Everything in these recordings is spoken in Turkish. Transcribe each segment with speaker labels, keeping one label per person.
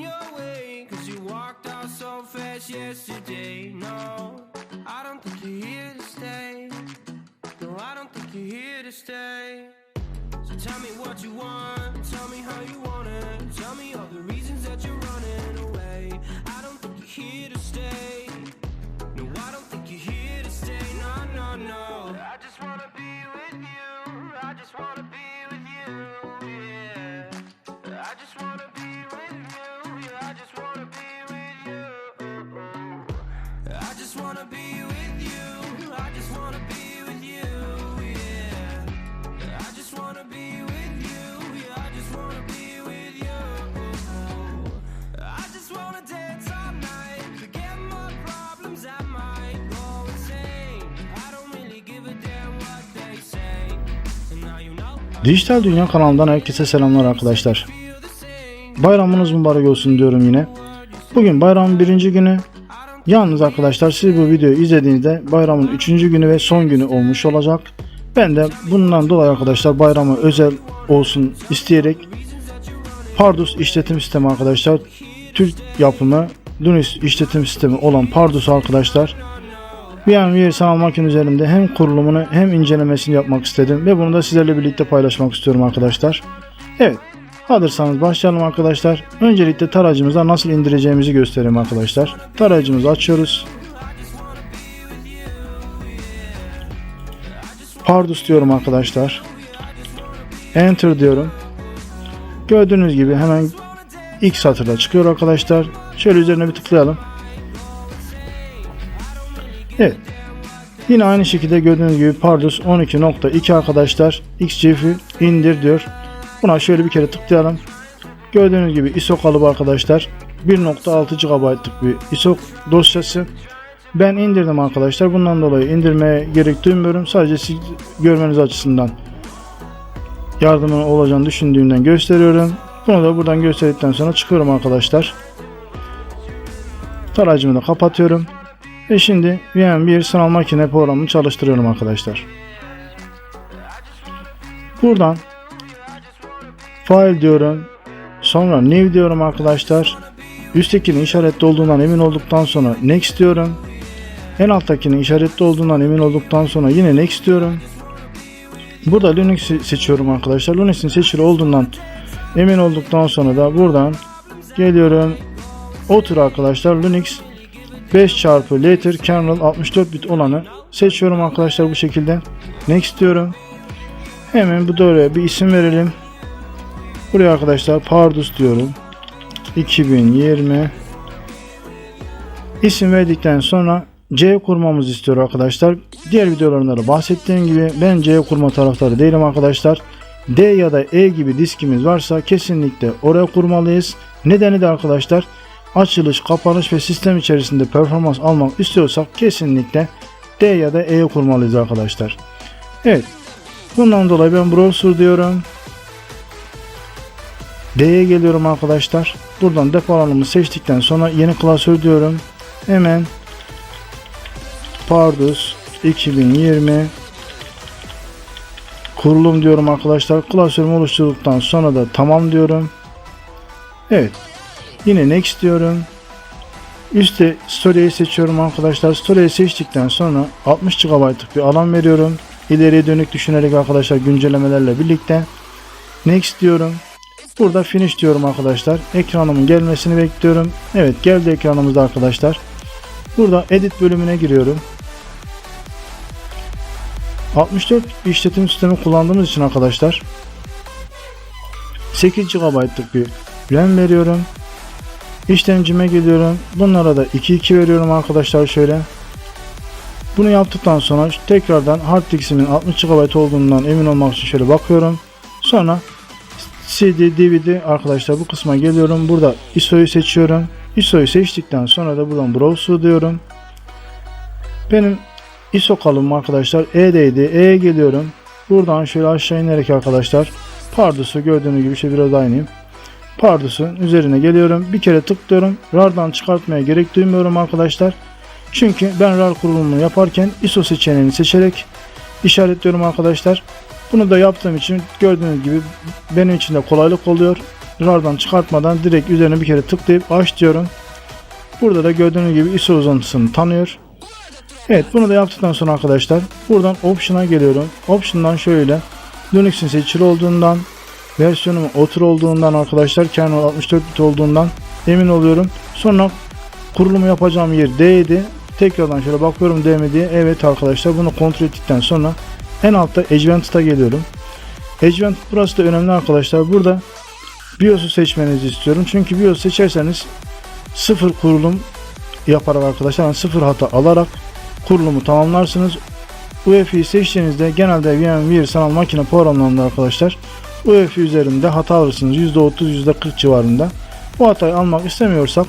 Speaker 1: your way. Cause you walked out so fast yesterday. No, I don't think you're here to stay. No, I don't think you're here to stay. So tell me what you want, tell me how you want it. Tell me all the reasons that you're running away. I don't think you're here to stay.
Speaker 2: Dijital Dünya kanalından herkese selamlar arkadaşlar. Bayramınız mübarek olsun diyorum yine. Bugün bayramın birinci günü. Yalnız arkadaşlar siz bu videoyu izlediğinizde bayramın üçüncü günü ve son günü olmuş olacak. Ben de bundan dolayı arkadaşlar bayramı özel olsun isteyerek Pardus işletim sistemi arkadaşlar Türk yapımı Linux işletim sistemi olan Pardus arkadaşlar VMware makine üzerinde hem kurulumunu hem incelemesini yapmak istedim ve bunu da sizlerle birlikte paylaşmak istiyorum arkadaşlar. Evet Hazırsanız başlayalım arkadaşlar. Öncelikle tarayıcımıza nasıl indireceğimizi göstereyim arkadaşlar. Tarayıcımızı açıyoruz. Pardus diyorum arkadaşlar. Enter diyorum. Gördüğünüz gibi hemen ilk satırda çıkıyor arkadaşlar. Şöyle üzerine bir tıklayalım. Evet. Yine aynı şekilde gördüğünüz gibi Pardus 12.2 arkadaşlar. XGF'i indir diyor. Buna şöyle bir kere tıklayalım. Gördüğünüz gibi ISO kalıbı arkadaşlar. 1.6 GB'lık bir ISO dosyası. Ben indirdim arkadaşlar. Bundan dolayı indirmeye gerek duymuyorum. Sadece siz görmeniz açısından yardımı olacağını düşündüğümden gösteriyorum. Bunu da buradan gösterdikten sonra çıkıyorum arkadaşlar. Tarayıcımı da kapatıyorum. Ve şimdi VM1 sanal makine programını çalıştırıyorum arkadaşlar. Buradan File diyorum. Sonra new diyorum arkadaşlar. Üsttekinin işaretli olduğundan emin olduktan sonra next diyorum. En alttakinin işaretli olduğundan emin olduktan sonra yine next diyorum. Burada Linux seçiyorum arkadaşlar. Linux'in seçili olduğundan emin olduktan sonra da buradan geliyorum. Otur arkadaşlar Linux 5 çarpı later kernel 64 bit olanı seçiyorum arkadaşlar bu şekilde. Next diyorum. Hemen bu doğruya bir isim verelim. Buraya arkadaşlar Pardus diyorum. 2020 isim verdikten sonra C kurmamızı istiyor arkadaşlar. Diğer videolarımda da bahsettiğim gibi ben C kurma taraftarı değilim arkadaşlar. D ya da E gibi diskimiz varsa kesinlikle oraya kurmalıyız. Nedeni de arkadaşlar açılış, kapanış ve sistem içerisinde performans almak istiyorsak kesinlikle D ya da E'ye kurmalıyız arkadaşlar. Evet. Bundan dolayı ben browser diyorum. D'ye geliyorum arkadaşlar. Buradan depo alanımı seçtikten sonra yeni klasör diyorum. Hemen Pardus 2020 kurulum diyorum arkadaşlar. Klasörümü oluşturduktan sonra da tamam diyorum. Evet. Yine next diyorum. Üste story'yi seçiyorum arkadaşlar. Story'yi seçtikten sonra 60 GB'lık bir alan veriyorum. İleriye dönük düşünerek arkadaşlar güncellemelerle birlikte next diyorum. Burada finish diyorum arkadaşlar. Ekranımın gelmesini bekliyorum. Evet geldi ekranımızda arkadaşlar. Burada edit bölümüne giriyorum. 64 işletim sistemi kullandığımız için arkadaşlar 8 GB'lık bir RAM veriyorum. İşlemcime geliyorum. Bunlara da 2.2 veriyorum arkadaşlar şöyle. Bunu yaptıktan sonra tekrardan hard diskimin 60 GB olduğundan emin olmak için şöyle bakıyorum. Sonra CD, DVD arkadaşlar bu kısma geliyorum. Burada ISO'yu seçiyorum. ISO'yu seçtikten sonra da buradan browse diyorum. Benim ISO kalımım arkadaşlar E'deydi. E'ye geliyorum. Buradan şöyle aşağı inerek arkadaşlar Pardus'u gördüğünüz gibi şey biraz daha ineyim. Pardus'un üzerine geliyorum. Bir kere tıklıyorum. RAR'dan çıkartmaya gerek duymuyorum arkadaşlar. Çünkü ben RAR kurulumunu yaparken ISO seçeneğini seçerek işaretliyorum arkadaşlar. Bunu da yaptığım için gördüğünüz gibi benim için de kolaylık oluyor. RAR'dan çıkartmadan direkt üzerine bir kere tıklayıp aç diyorum. Burada da gördüğünüz gibi ISO uzantısını tanıyor. Evet bunu da yaptıktan sonra arkadaşlar buradan Option'a geliyorum. Option'dan şöyle Linux'in seçili olduğundan versiyonumun otur olduğundan arkadaşlar kernel 64 bit olduğundan emin oluyorum. Sonra kurulumu yapacağım yer D'ydi. Tekrardan şöyle bakıyorum D mi diye. Evet arkadaşlar bunu kontrol ettikten sonra en altta Advanced'a geliyorum. Advanced burası da önemli arkadaşlar. Burada BIOS'u seçmenizi istiyorum. Çünkü BIOS seçerseniz sıfır kurulum yaparak arkadaşlar yani sıfır hata alarak kurulumu tamamlarsınız. UEFI'yi seçtiğinizde genelde VMware sanal makine programlarında arkadaşlar UEFI üzerinde hata alırsınız. %30 %40 civarında. Bu hatayı almak istemiyorsak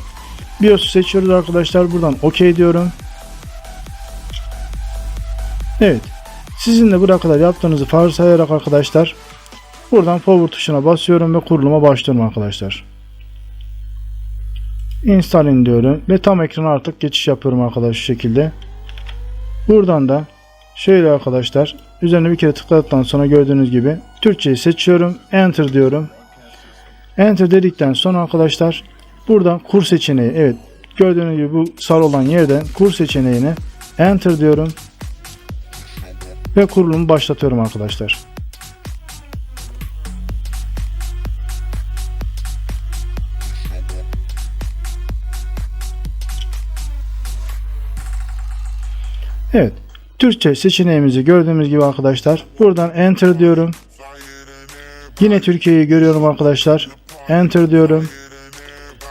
Speaker 2: BIOS'u seçiyoruz arkadaşlar. Buradan OK diyorum. Evet. Sizin de buraya kadar yaptığınızı farsayarak arkadaşlar buradan forward tuşuna basıyorum ve kuruluma başlıyorum arkadaşlar. Install'in diyorum ve tam ekrana artık geçiş yapıyorum arkadaşlar şu şekilde. Buradan da şöyle arkadaşlar üzerine bir kere tıkladıktan sonra gördüğünüz gibi Türkçeyi seçiyorum. Enter diyorum. Enter dedikten sonra arkadaşlar buradan kur seçeneği evet gördüğünüz gibi bu sarı olan yerden kur seçeneğine Enter diyorum. Ve kurulumu başlatıyorum arkadaşlar. Evet. Türkçe seçeneğimizi gördüğümüz gibi arkadaşlar. Buradan enter diyorum. Yine Türkiye'yi görüyorum arkadaşlar. Enter diyorum.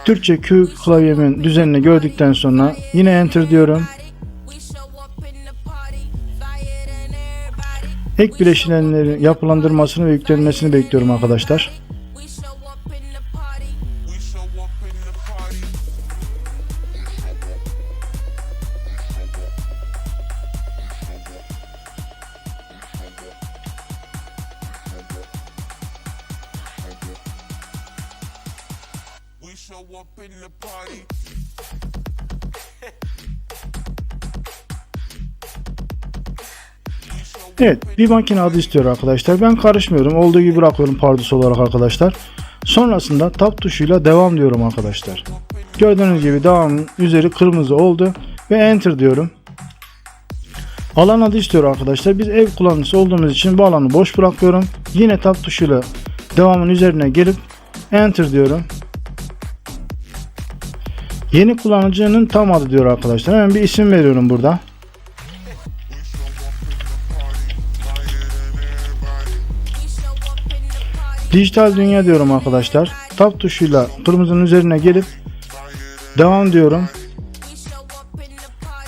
Speaker 2: Türkçe Q klavyemin düzenini gördükten sonra yine enter diyorum. Ek bileşenlerin yapılandırmasını ve yüklenmesini bekliyorum arkadaşlar.
Speaker 3: Show up in the party.
Speaker 2: Evet bir makine adı istiyor arkadaşlar. Ben karışmıyorum. Olduğu gibi bırakıyorum pardus olarak arkadaşlar. Sonrasında tab tuşuyla devam diyorum arkadaşlar. Gördüğünüz gibi devamın üzeri kırmızı oldu. Ve enter diyorum. Alan adı istiyor arkadaşlar. Biz ev kullanıcısı olduğumuz için bu alanı boş bırakıyorum. Yine tab tuşuyla devamın üzerine gelip enter diyorum. Yeni kullanıcının tam adı diyor arkadaşlar. Hemen bir isim veriyorum burada. Dijital dünya diyorum arkadaşlar. Tab tuşuyla kırmızının üzerine gelip devam diyorum.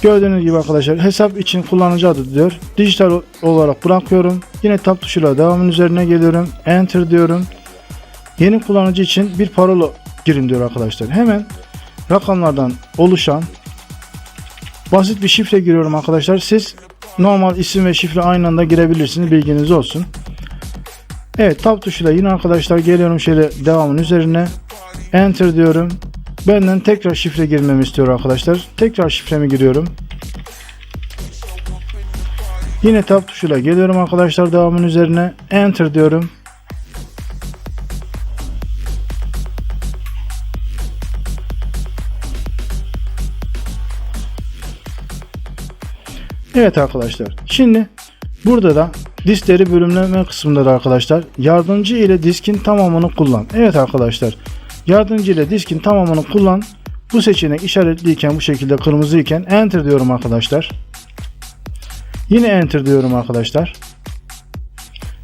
Speaker 2: Gördüğünüz gibi arkadaşlar hesap için kullanıcı adı diyor. Dijital olarak bırakıyorum. Yine tab tuşuyla devamın üzerine geliyorum. Enter diyorum. Yeni kullanıcı için bir parola girin diyor arkadaşlar. Hemen rakamlardan oluşan basit bir şifre giriyorum arkadaşlar. Siz normal isim ve şifre aynı anda girebilirsiniz. Bilginiz olsun. Evet tab tuşuyla yine arkadaşlar geliyorum şöyle devamın üzerine enter diyorum. Benden tekrar şifre girmemi istiyor arkadaşlar. Tekrar şifremi giriyorum. Yine tab tuşuyla geliyorum arkadaşlar devamın üzerine enter diyorum. Evet arkadaşlar. Şimdi burada da diskleri bölümleme kısmında da arkadaşlar yardımcı ile diskin tamamını kullan. Evet arkadaşlar. Yardımcı ile diskin tamamını kullan. Bu seçenek işaretliyken bu şekilde kırmızı iken enter diyorum arkadaşlar. Yine enter diyorum arkadaşlar.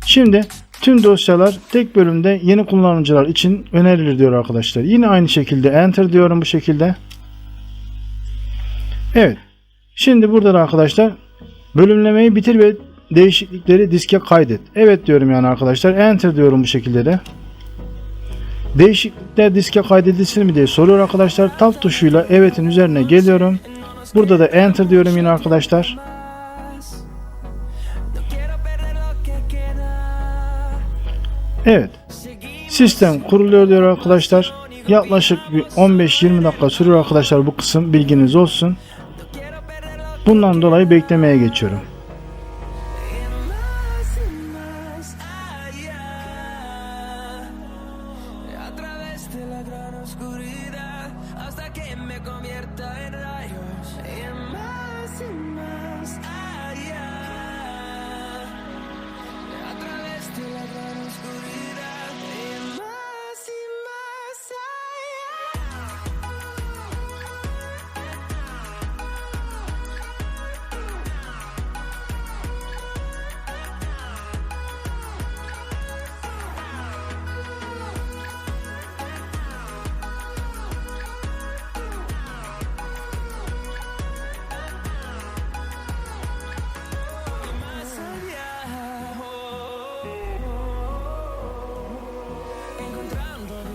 Speaker 2: Şimdi tüm dosyalar tek bölümde yeni kullanıcılar için önerilir diyor arkadaşlar. Yine aynı şekilde enter diyorum bu şekilde. Evet. Şimdi burada da arkadaşlar bölümlemeyi bitir ve değişiklikleri diske kaydet. Evet diyorum yani arkadaşlar. Enter diyorum bu şekilde de. Değişiklikler diske kaydedilsin mi diye soruyor arkadaşlar. Tab tuşuyla evet'in üzerine geliyorum. Burada da enter diyorum yine arkadaşlar. Evet. Sistem kuruluyor diyor arkadaşlar. Yaklaşık bir 15-20 dakika sürüyor arkadaşlar bu kısım bilginiz olsun. Bundan dolayı beklemeye geçiyorum.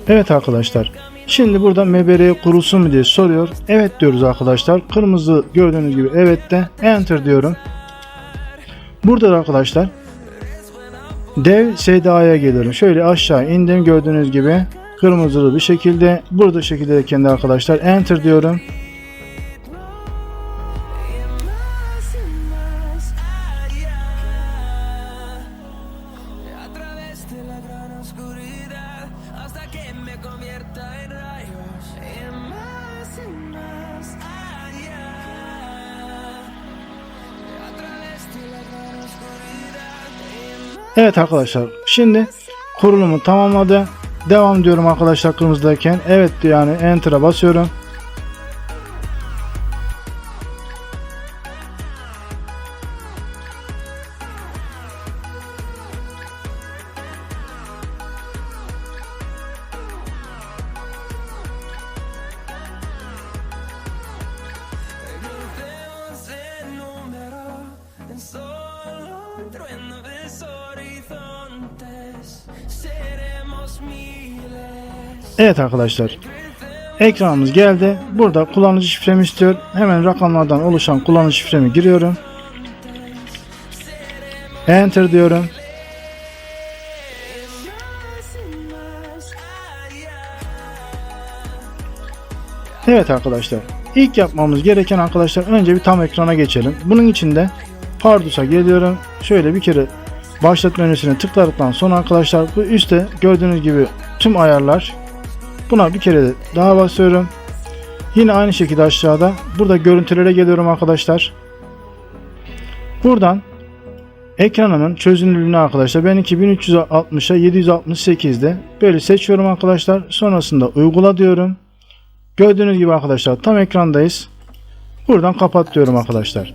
Speaker 2: Evet arkadaşlar. Şimdi burada MBR kurulsun mu diye soruyor. Evet diyoruz arkadaşlar. Kırmızı gördüğünüz gibi evet de enter diyorum. Burada da arkadaşlar dev SDA'ya geliyorum. Şöyle aşağı indim gördüğünüz gibi kırmızılı bir şekilde burada şekilde de kendi arkadaşlar enter diyorum. Evet arkadaşlar şimdi kurulumu tamamladı. Devam diyorum arkadaşlar kırmızıdayken. Evet yani enter'a basıyorum.
Speaker 1: El
Speaker 2: Evet arkadaşlar. Ekranımız geldi. Burada kullanıcı şifremi istiyor. Hemen rakamlardan oluşan kullanıcı şifremi giriyorum. Enter diyorum. Evet arkadaşlar. İlk yapmamız gereken arkadaşlar önce bir tam ekrana geçelim. Bunun için de Pardus'a geliyorum. Şöyle bir kere başlat menüsüne tıkladıktan sonra arkadaşlar bu üstte gördüğünüz gibi tüm ayarlar. Buna bir kere daha basıyorum. Yine aynı şekilde aşağıda burada görüntülere geliyorum arkadaşlar. Buradan ekranımın çözünürlüğünü arkadaşlar ben 2360'a 768'de böyle seçiyorum arkadaşlar. Sonrasında uygula diyorum. Gördüğünüz gibi arkadaşlar tam ekrandayız. Buradan kapat diyorum arkadaşlar.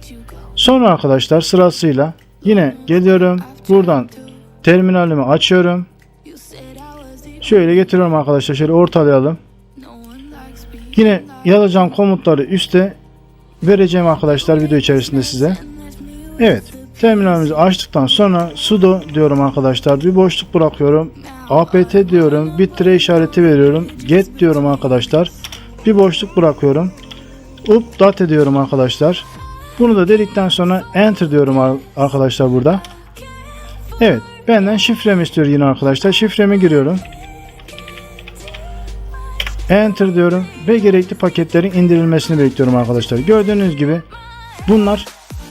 Speaker 2: Sonra arkadaşlar sırasıyla yine geliyorum. Buradan terminalimi açıyorum. Şöyle getiriyorum arkadaşlar. Şöyle ortalayalım. Yine yazacağım komutları üste vereceğim arkadaşlar video içerisinde size. Evet. Terminalimizi açtıktan sonra sudo diyorum arkadaşlar. Bir boşluk bırakıyorum. apt diyorum. Bir işareti veriyorum. Get diyorum arkadaşlar. Bir boşluk bırakıyorum. Update diyorum arkadaşlar. Bunu da dedikten sonra enter diyorum ar- arkadaşlar burada. Evet. Benden şifremi istiyor yine arkadaşlar. Şifremi giriyorum. Enter diyorum ve gerekli paketlerin indirilmesini bekliyorum arkadaşlar. Gördüğünüz gibi bunlar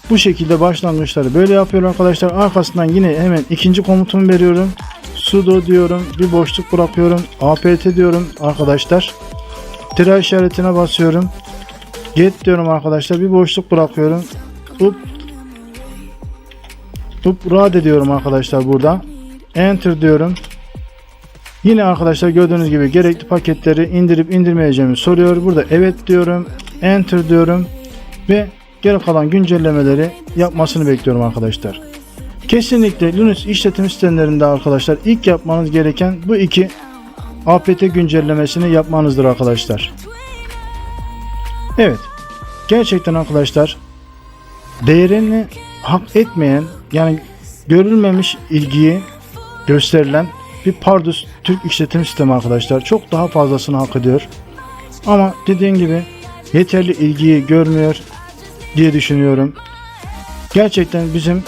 Speaker 2: bu şekilde başlangıçları böyle yapıyor arkadaşlar. Arkasından yine hemen ikinci komutumu veriyorum. sudo diyorum. Bir boşluk bırakıyorum. apt diyorum arkadaşlar. Tire işaretine basıyorum. Get diyorum arkadaşlar. Bir boşluk bırakıyorum. Up Up rad diyorum arkadaşlar burada. Enter diyorum. Yine arkadaşlar gördüğünüz gibi gerekli paketleri indirip indirmeyeceğimi soruyor. Burada evet diyorum. Enter diyorum. Ve geri kalan güncellemeleri yapmasını bekliyorum arkadaşlar. Kesinlikle Linux işletim sistemlerinde arkadaşlar ilk yapmanız gereken bu iki apt güncellemesini yapmanızdır arkadaşlar. Evet. Gerçekten arkadaşlar değerini hak etmeyen yani görülmemiş ilgiyi gösterilen bir Pardus Türk işletim sistemi arkadaşlar. Çok daha fazlasını hak ediyor. Ama dediğim gibi yeterli ilgiyi görmüyor diye düşünüyorum. Gerçekten bizim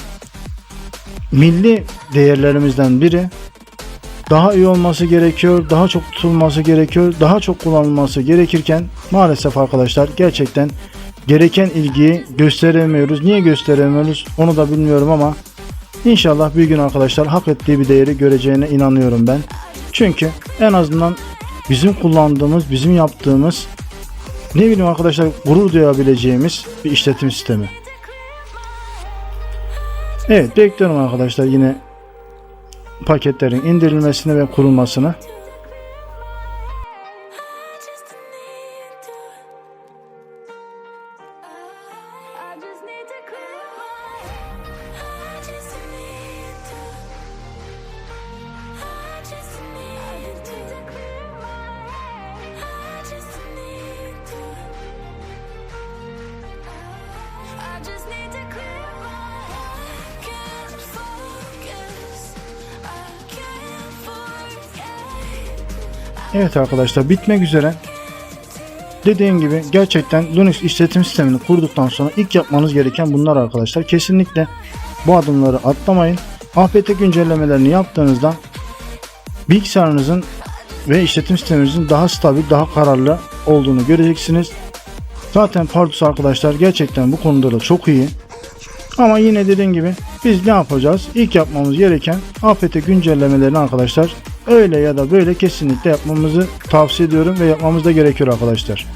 Speaker 2: milli değerlerimizden biri daha iyi olması gerekiyor, daha çok tutulması gerekiyor, daha çok kullanılması gerekirken maalesef arkadaşlar gerçekten gereken ilgiyi gösteremiyoruz. Niye gösteremiyoruz onu da bilmiyorum ama inşallah bir gün arkadaşlar hak ettiği bir değeri göreceğine inanıyorum ben. Çünkü en azından bizim kullandığımız, bizim yaptığımız ne bileyim arkadaşlar gurur duyabileceğimiz bir işletim sistemi. Evet bekliyorum arkadaşlar yine paketlerin indirilmesini ve kurulmasını. Evet arkadaşlar bitmek üzere. Dediğim gibi gerçekten Linux işletim sistemini kurduktan sonra ilk yapmanız gereken bunlar arkadaşlar. Kesinlikle bu adımları atlamayın. APT güncellemelerini yaptığınızda bilgisayarınızın ve işletim sisteminizin daha stabil, daha kararlı olduğunu göreceksiniz. Zaten Pardus arkadaşlar gerçekten bu konuda da çok iyi. Ama yine dediğim gibi biz ne yapacağız? İlk yapmamız gereken APT güncellemelerini arkadaşlar öyle ya da böyle kesinlikle yapmamızı tavsiye ediyorum ve yapmamız da gerekiyor arkadaşlar.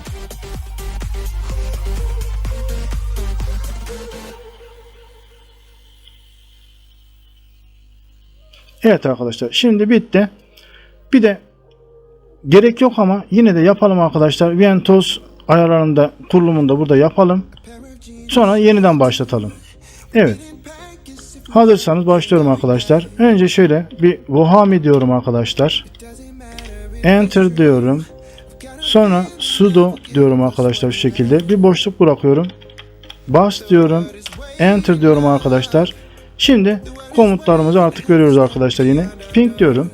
Speaker 2: Evet arkadaşlar şimdi bitti. Bir de gerek yok ama yine de yapalım arkadaşlar. VNTOS ayarlarında kurulumunda burada yapalım. Sonra yeniden başlatalım. Evet. Hazırsanız başlıyorum arkadaşlar. Önce şöyle bir Vohami diyorum arkadaşlar. Enter diyorum. Sonra sudo diyorum arkadaşlar şu şekilde. Bir boşluk bırakıyorum. Bas diyorum. Enter diyorum arkadaşlar. Şimdi komutlarımızı artık veriyoruz arkadaşlar yine. Ping diyorum.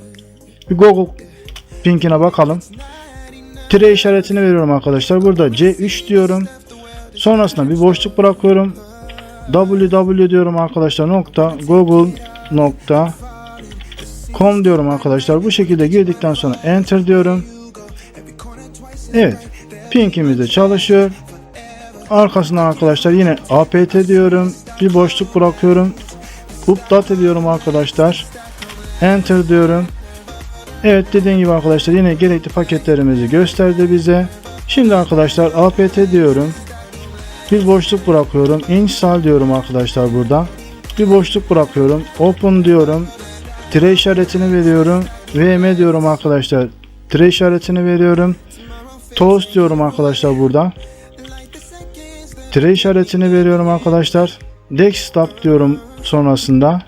Speaker 2: Bir Google pingine bakalım. Tire işaretini veriyorum arkadaşlar. Burada C3 diyorum. Sonrasında bir boşluk bırakıyorum. Www diyorum arkadaşlar nokta google nokta com diyorum arkadaşlar. Bu şekilde girdikten sonra enter diyorum. Evet. Pinkimiz de çalışıyor. Arkasından arkadaşlar yine apt diyorum. Bir boşluk bırakıyorum. Update ediyorum arkadaşlar. Enter diyorum. Evet dediğim gibi arkadaşlar yine gerekli paketlerimizi gösterdi bize. Şimdi arkadaşlar apt diyorum. Bir boşluk bırakıyorum. Install diyorum arkadaşlar burada. Bir boşluk bırakıyorum. Open diyorum. Tire işaretini veriyorum. VM diyorum arkadaşlar. Tire işaretini veriyorum. Toast diyorum arkadaşlar burada. Tire işaretini veriyorum arkadaşlar. Desktop diyorum sonrasında.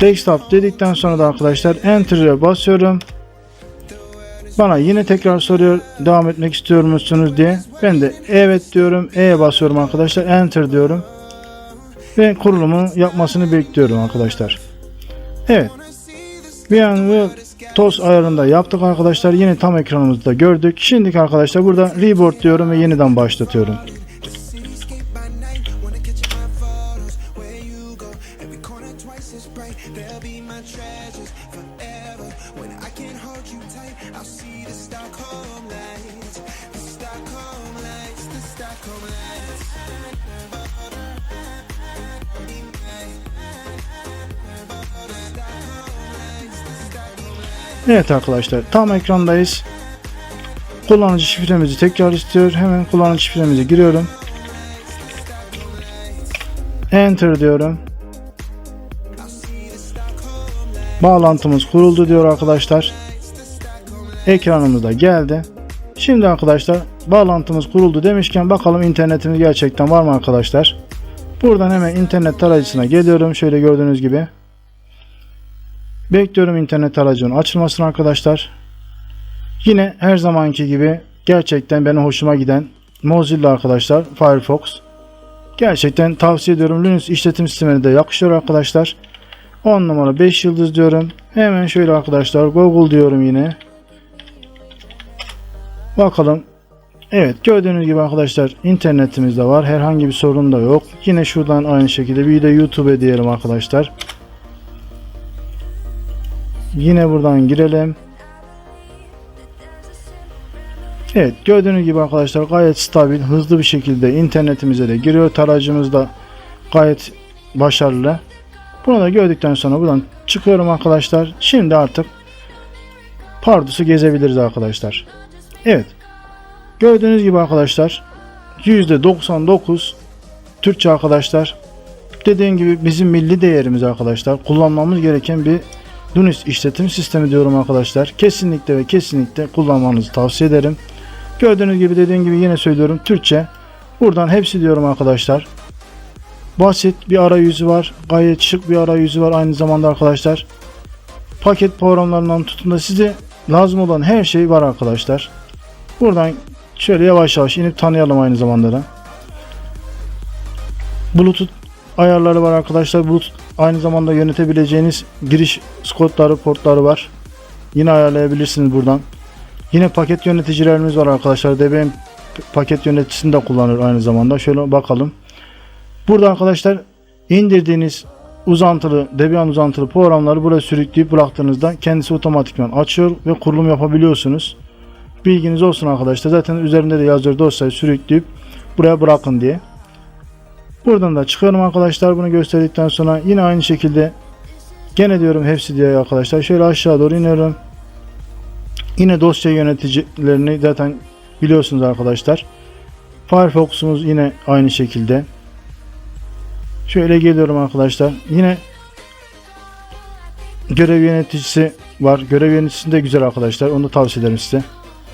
Speaker 2: Desktop dedikten sonra da arkadaşlar Enter'e basıyorum. Bana yine tekrar soruyor devam etmek istiyor musunuz diye. Ben de evet diyorum. E'ye basıyorum arkadaşlar. Enter diyorum. Ve kurulumun yapmasını bekliyorum arkadaşlar. Evet. Bir an bu toz ayarında yaptık arkadaşlar. Yine tam ekranımızda gördük. Şimdi arkadaşlar burada reboot diyorum ve yeniden başlatıyorum. Evet arkadaşlar tam ekrandayız. Kullanıcı şifremizi tekrar istiyor. Hemen kullanıcı şifremizi giriyorum. Enter diyorum. Bağlantımız kuruldu diyor arkadaşlar. Ekranımızda geldi. Şimdi arkadaşlar bağlantımız kuruldu demişken bakalım internetimiz gerçekten var mı arkadaşlar. Buradan hemen internet tarayıcısına geliyorum. Şöyle gördüğünüz gibi. Bekliyorum internet aracının açılmasını arkadaşlar. Yine her zamanki gibi gerçekten benim hoşuma giden Mozilla arkadaşlar Firefox. Gerçekten tavsiye ediyorum. Linux işletim sistemine de yakışıyor arkadaşlar. 10 numara 5 yıldız diyorum. Hemen şöyle arkadaşlar Google diyorum yine. Bakalım. Evet gördüğünüz gibi arkadaşlar internetimiz de var. Herhangi bir sorun da yok. Yine şuradan aynı şekilde bir de YouTube diyelim arkadaşlar. Yine buradan girelim. Evet gördüğünüz gibi arkadaşlar gayet stabil hızlı bir şekilde internetimize de giriyor. Tarayıcımız da gayet başarılı. Bunu da gördükten sonra buradan çıkıyorum arkadaşlar. Şimdi artık Pardus'u gezebiliriz arkadaşlar. Evet. Gördüğünüz gibi arkadaşlar %99 Türkçe arkadaşlar. Dediğim gibi bizim milli değerimiz arkadaşlar. Kullanmamız gereken bir Linux işletim sistemi diyorum arkadaşlar. Kesinlikle ve kesinlikle kullanmanızı tavsiye ederim. Gördüğünüz gibi dediğim gibi yine söylüyorum Türkçe. Buradan hepsi diyorum arkadaşlar. Basit bir arayüzü var. Gayet şık bir arayüzü var aynı zamanda arkadaşlar. Paket programlarından tutun da size lazım olan her şey var arkadaşlar. Buradan şöyle yavaş yavaş inip tanıyalım aynı zamanda da. Bluetooth ayarları var arkadaşlar. Bu aynı zamanda yönetebileceğiniz giriş slotları, portları var. Yine ayarlayabilirsiniz buradan. Yine paket yöneticilerimiz var arkadaşlar. DBM paket yöneticisini de kullanır aynı zamanda. Şöyle bakalım. Burada arkadaşlar indirdiğiniz uzantılı, Debian uzantılı programları buraya sürükleyip bıraktığınızda kendisi otomatikman açıyor ve kurulum yapabiliyorsunuz. Bilginiz olsun arkadaşlar. Zaten üzerinde de yazıyor dosyayı sürükleyip buraya bırakın diye. Buradan da çıkıyorum arkadaşlar. Bunu gösterdikten sonra yine aynı şekilde gene diyorum hepsi diye arkadaşlar. Şöyle aşağı doğru iniyorum. Yine dosya yöneticilerini zaten biliyorsunuz arkadaşlar. Firefox'umuz yine aynı şekilde. Şöyle geliyorum arkadaşlar. Yine görev yöneticisi var. Görev yöneticisi de güzel arkadaşlar. Onu da tavsiye ederim size.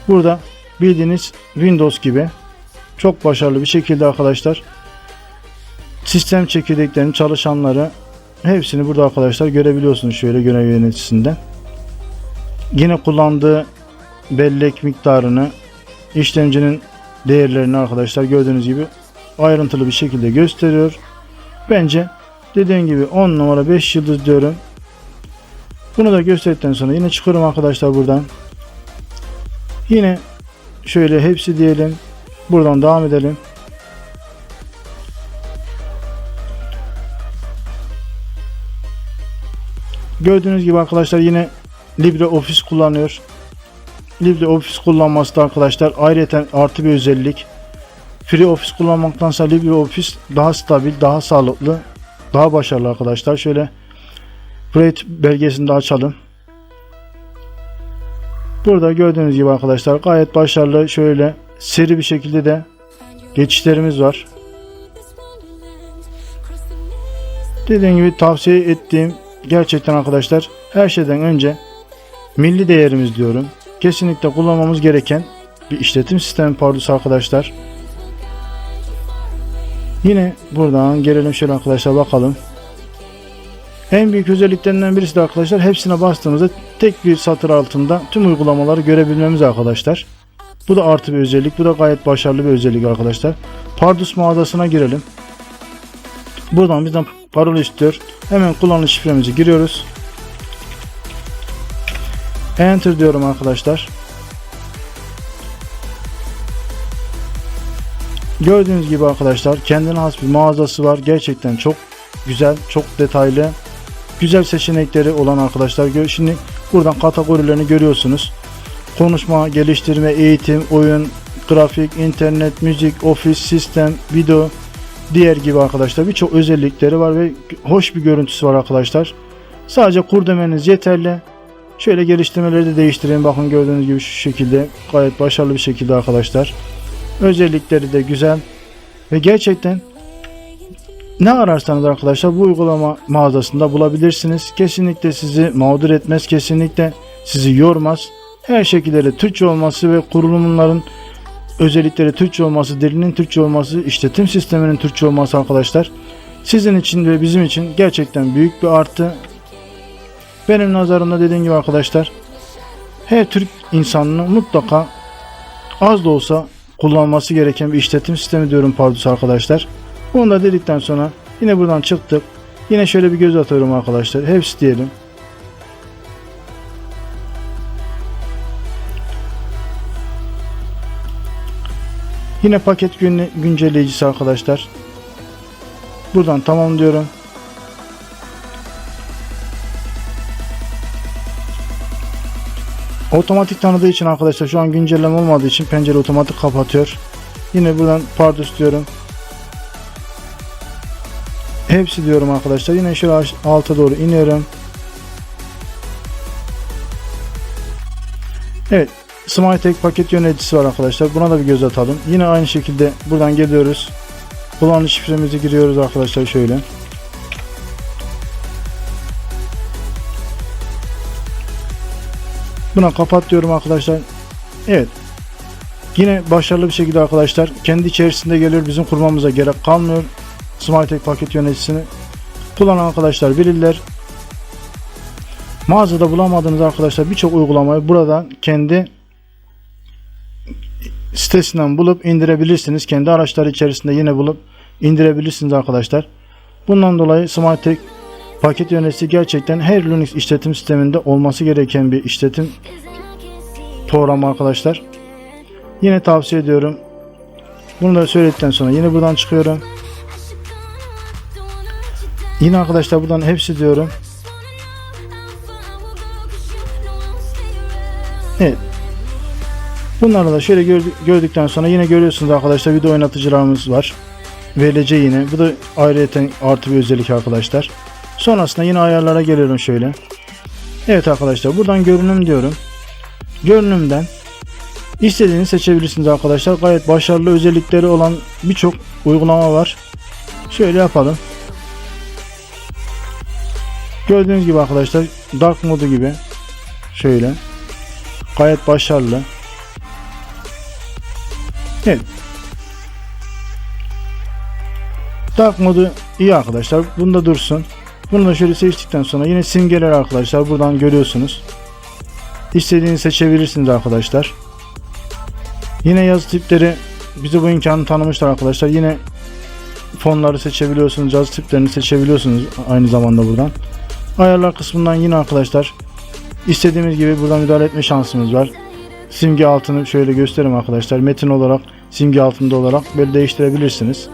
Speaker 2: Burada bildiğiniz Windows gibi çok başarılı bir şekilde arkadaşlar sistem çekirdeklerinin çalışanları hepsini burada arkadaşlar görebiliyorsunuz şöyle görev yöneticisinde. Yine kullandığı bellek miktarını işlemcinin değerlerini arkadaşlar gördüğünüz gibi ayrıntılı bir şekilde gösteriyor. Bence dediğim gibi 10 numara 5 yıldız diyorum. Bunu da gösterdikten sonra yine çıkıyorum arkadaşlar buradan. Yine şöyle hepsi diyelim. Buradan devam edelim. Gördüğünüz gibi arkadaşlar yine LibreOffice kullanıyor. LibreOffice kullanması da arkadaşlar ayrıca artı bir özellik. FreeOffice kullanmaktansa LibreOffice daha stabil, daha sağlıklı, daha başarılı arkadaşlar. Şöyle Rate belgesini de açalım. Burada gördüğünüz gibi arkadaşlar gayet başarılı şöyle seri bir şekilde de geçişlerimiz var. Dediğim gibi tavsiye ettiğim gerçekten arkadaşlar her şeyden önce milli değerimiz diyorum. Kesinlikle kullanmamız gereken bir işletim sistemi pardus arkadaşlar. Yine buradan gelelim şöyle arkadaşlar bakalım. En büyük özelliklerinden birisi de arkadaşlar hepsine bastığımızda tek bir satır altında tüm uygulamaları görebilmemiz arkadaşlar. Bu da artı bir özellik. Bu da gayet başarılı bir özellik arkadaşlar. Pardus mağazasına girelim. Buradan bizden parola istiyor. Hemen kullanıcı şifremizi giriyoruz. Enter diyorum arkadaşlar. Gördüğünüz gibi arkadaşlar kendine has bir mağazası var. Gerçekten çok güzel, çok detaylı, güzel seçenekleri olan arkadaşlar. Şimdi buradan kategorilerini görüyorsunuz. Konuşma, geliştirme, eğitim, oyun, grafik, internet, müzik, ofis, sistem, video, diğer gibi arkadaşlar birçok özellikleri var ve hoş bir görüntüsü var arkadaşlar. Sadece kur demeniz yeterli. Şöyle geliştirmeleri de değiştireyim. Bakın gördüğünüz gibi şu şekilde gayet başarılı bir şekilde arkadaşlar. Özellikleri de güzel ve gerçekten ne ararsanız arkadaşlar bu uygulama mağazasında bulabilirsiniz. Kesinlikle sizi mağdur etmez, kesinlikle sizi yormaz. Her şekilde de Türkçe olması ve kurulumların özellikleri Türkçe olması, dilinin Türkçe olması, işletim sisteminin Türkçe olması arkadaşlar sizin için ve bizim için gerçekten büyük bir artı. Benim nazarımda dediğim gibi arkadaşlar her Türk insanının mutlaka az da olsa kullanması gereken bir işletim sistemi diyorum Pardus arkadaşlar. Bunu da dedikten sonra yine buradan çıktık. Yine şöyle bir göz atıyorum arkadaşlar. Hepsi diyelim. Yine paket gün- güncelleyicisi arkadaşlar. Buradan tamam diyorum. Otomatik tanıdığı için arkadaşlar şu an güncelleme olmadığı için pencere otomatik kapatıyor. Yine buradan pardus diyorum. Hepsi diyorum arkadaşlar. Yine şöyle alta doğru iniyorum. Evet. Smartech paket yöneticisi var arkadaşlar. Buna da bir göz atalım. Yine aynı şekilde buradan geliyoruz. Kullanıcı şifremizi giriyoruz arkadaşlar şöyle. Buna kapat diyorum arkadaşlar. Evet. Yine başarılı bir şekilde arkadaşlar kendi içerisinde geliyor. Bizim kurmamıza gerek kalmıyor. Smartech paket yöneticisini kullanan arkadaşlar bilirler. Mağazada bulamadığınız arkadaşlar birçok uygulamayı buradan kendi sitesinden bulup indirebilirsiniz. Kendi araçları içerisinde yine bulup indirebilirsiniz arkadaşlar. Bundan dolayı Smarttek paket yöneticisi gerçekten her Linux işletim sisteminde olması gereken bir işletim programı arkadaşlar. Yine tavsiye ediyorum. Bunu da söyledikten sonra yine buradan çıkıyorum. Yine arkadaşlar buradan hepsi diyorum. Evet. Bunları da şöyle gördük, gördükten sonra yine görüyorsunuz arkadaşlar video oynatıcılarımız var. VLC yine. Bu da ayrıyeten artı bir özellik arkadaşlar. Sonrasında yine ayarlara geliyorum şöyle. Evet arkadaşlar buradan görünüm diyorum. Görünümden istediğini seçebilirsiniz arkadaşlar. Gayet başarılı özellikleri olan birçok uygulama var. Şöyle yapalım. Gördüğünüz gibi arkadaşlar Dark modu gibi şöyle gayet başarılı. Evet. Dark modu iyi arkadaşlar. Bunda dursun. Bunu da şöyle seçtikten sonra yine simgeler arkadaşlar buradan görüyorsunuz. İstediğini seçebilirsiniz arkadaşlar. Yine yazı tipleri bize bu imkanı tanımışlar arkadaşlar. Yine fonları seçebiliyorsunuz. Yazı tiplerini seçebiliyorsunuz aynı zamanda buradan. Ayarlar kısmından yine arkadaşlar istediğimiz gibi buradan müdahale etme şansımız var. Simge altını şöyle göstereyim arkadaşlar. Metin olarak simge altında olarak böyle değiştirebilirsiniz.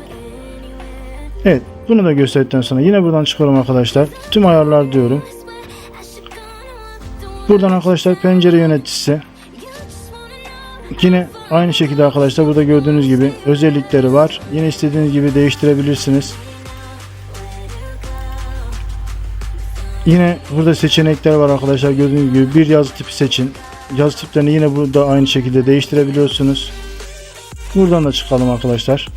Speaker 2: Evet bunu da gösterdikten sonra yine buradan çıkıyorum arkadaşlar. Tüm ayarlar diyorum. Buradan arkadaşlar pencere yöneticisi. Yine aynı şekilde arkadaşlar burada gördüğünüz gibi özellikleri var. Yine istediğiniz gibi değiştirebilirsiniz. Yine burada seçenekler var arkadaşlar gördüğünüz gibi bir yazı tipi seçin. Yazı tiplerini yine burada aynı şekilde değiştirebiliyorsunuz. Buradan da çıkalım arkadaşlar.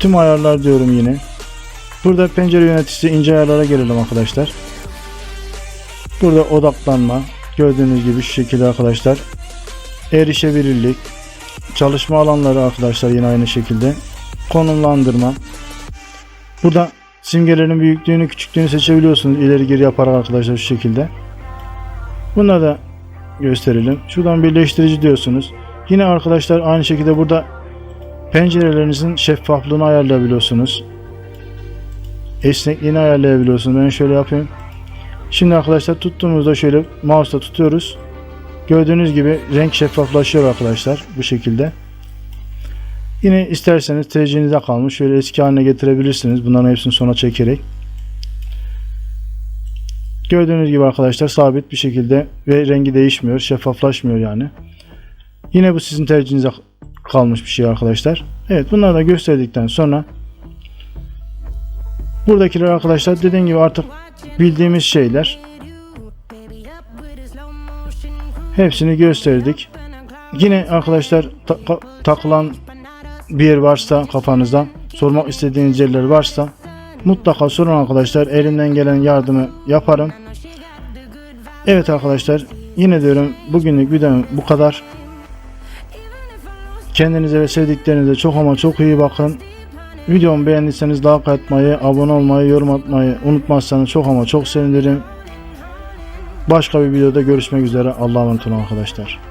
Speaker 2: Tüm ayarlar diyorum yine. Burada pencere yöneticisi ince ayarlara gelelim arkadaşlar. Burada odaklanma gördüğünüz gibi şu şekilde arkadaşlar. Erişebilirlik, çalışma alanları arkadaşlar yine aynı şekilde. Konumlandırma. Burada simgelerin büyüklüğünü küçüklüğünü seçebiliyorsunuz ileri geri yaparak arkadaşlar şu şekilde. Bunları da gösterelim. Şuradan birleştirici diyorsunuz. Yine arkadaşlar aynı şekilde burada pencerelerinizin şeffaflığını ayarlayabiliyorsunuz. Esnekliğini ayarlayabiliyorsunuz. Ben şöyle yapayım. Şimdi arkadaşlar tuttuğumuzda şöyle mouse'la tutuyoruz. Gördüğünüz gibi renk şeffaflaşıyor arkadaşlar bu şekilde. Yine isterseniz tercihinize kalmış. Şöyle eski haline getirebilirsiniz. Bunların hepsini sona çekerek. Gördüğünüz gibi arkadaşlar sabit bir şekilde ve rengi değişmiyor. Şeffaflaşmıyor yani. Yine bu sizin tercihinize kalmış bir şey arkadaşlar. Evet bunları da gösterdikten sonra buradakiler arkadaşlar dediğim gibi artık bildiğimiz şeyler. Hepsini gösterdik. Yine arkadaşlar ta- takılan bir yer varsa kafanızda sormak istediğiniz yerler varsa mutlaka sorun arkadaşlar. Elimden gelen yardımı yaparım. Evet arkadaşlar yine diyorum bugünlük videom bu kadar. Kendinize ve sevdiklerinize çok ama çok iyi bakın. Videomu beğendiyseniz like atmayı, abone olmayı, yorum atmayı unutmazsanız çok ama çok sevinirim. Başka bir videoda görüşmek üzere. Allah'a emanet olun arkadaşlar.